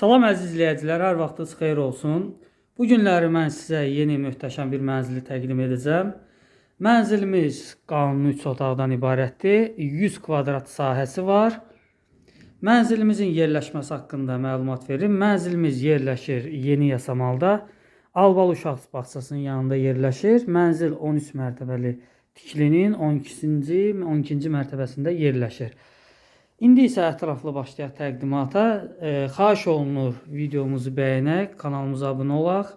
Salam əziz izləyicilər, hər vaxtınız xeyir olsun. Bu günləri mən sizə yeni möhtəşəm bir mənzili təqdim edəcəm. Mənzilimiz qanuni 3 otaqdan ibarətdir. 100 kvadrat sahəsi var. Mənzilimizin yerləşməsi haqqında məlumat verim. Mənzilimiz yerləşir Yeni Yasamalda. Albalı uşaq bağçasının yanında yerləşir. Mənzil 13 mərtəbəli tiklinin 12-ci, 12-ci mərtəbəsində yerləşir. İndi isə ətraflı başlayaq təqdimata. E, xahiş olunur videomuzu bəyənək, kanalımıza abunə olaq.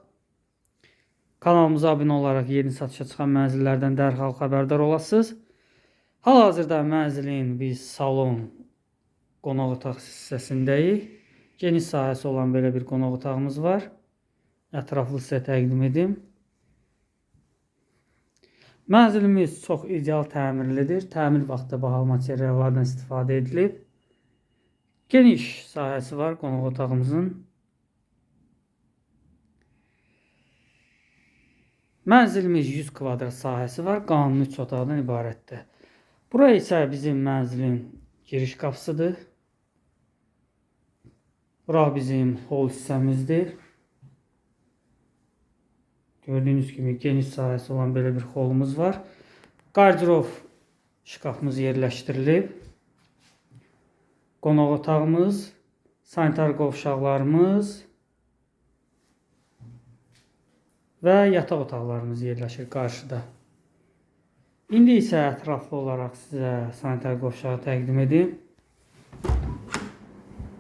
Kanalımıza abunə olaraq yeni satışa çıxan mənzillərdən dərhal xəbərdar olasınız. Hal-hazırda mənzilin biz salon qonaq otaq hissəsindəyik. Geniş sahəsi olan belə bir qonaq otağımız var. Ətraflı sizə təqdim edim. Mənzilimiz çox ideal təmirlidir. Təmir vaxtı bahalı materiallardan istifadə edilib. Geniş sahəsi var qonaq otağımızın. Mənzilimiz 100 kvadrat sahəsi var. Qanuni 3 otaqdan ibarətdir. Bura isə bizim mənzilin giriş qapısıdır. Bura bizim hol hissəmizdir. Gördüyünüz kimi geniş sahəsi olan belə bir holumuz var. Qardirob şkafımız yerləşdirilib. Qonaq otağımız, sanitar qovşaqlarımız və yataq otaqlarımız yerləşir qarşıda. İndi isə ətraflı olaraq sizə sanitar qovşağı təqdim edim.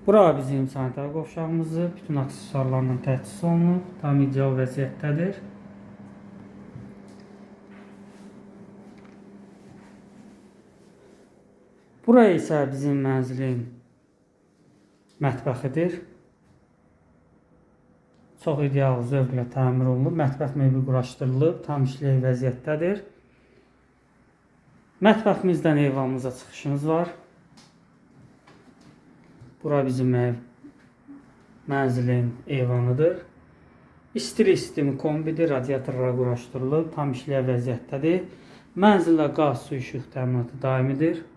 Bura bizim sanitar qovşağımızdır. Bütün aksesuarlarla təchiz olunub. Tam ideal vəziyyətdədir. Bura isə bizim mənzilin mətbəxidir. Çox ideal zövqlə təmir olunub. Mətbəx mebeli quraşdırılıb, tam işlək vəziyyətdədir. Mətbəximizdən eyvanımıza çıxışımız var. Bura bizim ev mənzilin eyvanıdır. İstilik sistemi kombidir, radiatorlar quraşdırılıb, tam işlək vəziyyətdədir. Mənzildə qaz, su, işıq təminatı daimidir.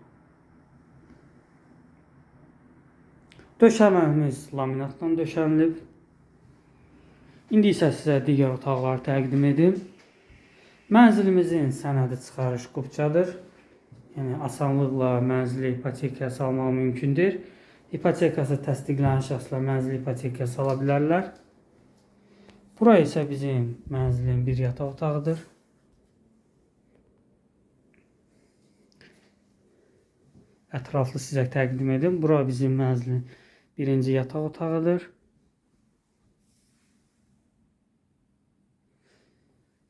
Döşəməmiz laminatla döşənilib. İndi isə sizə digər otaqları təqdim edim. Mənzilimizin sənədi çıxarış qupçadır. Yəni asanlıqla mənzili ipotekaya salmaq mümkündür. İpotekası təsdiqlənən şəxslər mənzili ipotekaya sala bilərlər. Bura isə bizim mənzilin bir yataq otağıdır. Ətraflı sizə təqdim edim. Bura bizim mənzilin Birinci yataq otağıdır.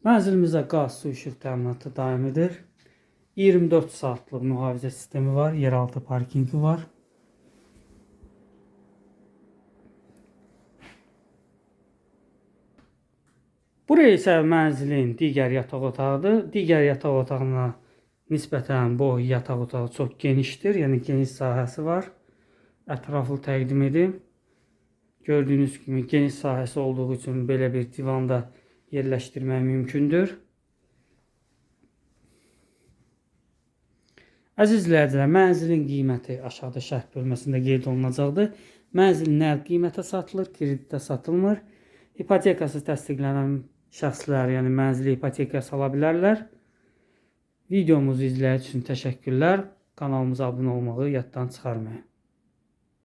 Mənzilimizdə qaz, su, işıq təminatı daimidir. 24 saatlıq mühafizə sistemi var, yeraltı parkingi var. Buraya isə mənzilin digər yataq otağıdır. Digər yataq otağına nisbətən bu yataq otağı çox genişdir, yəni geniş sahəsi var ətraflı təqdim edim. Gördüyünüz kimi geniş sahəsi olduğu üçün belə bir divanda yerləşdirmək mümkündür. Əziz izləyicilər, mənzilin qiyməti aşağıda şərh bölməsində qeyd olunacaqdır. Mənzil nəqd qiymətə satılır, kreditdə satılmır. İpotekası təsdiqlənən şəxslər, yəni mənzili ipotekaya sala bilərlər. Videomuzu izlədiyiniz üçün təşəkkürlər. Kanalımıza abunə olmağı yaddan çıxarmayın.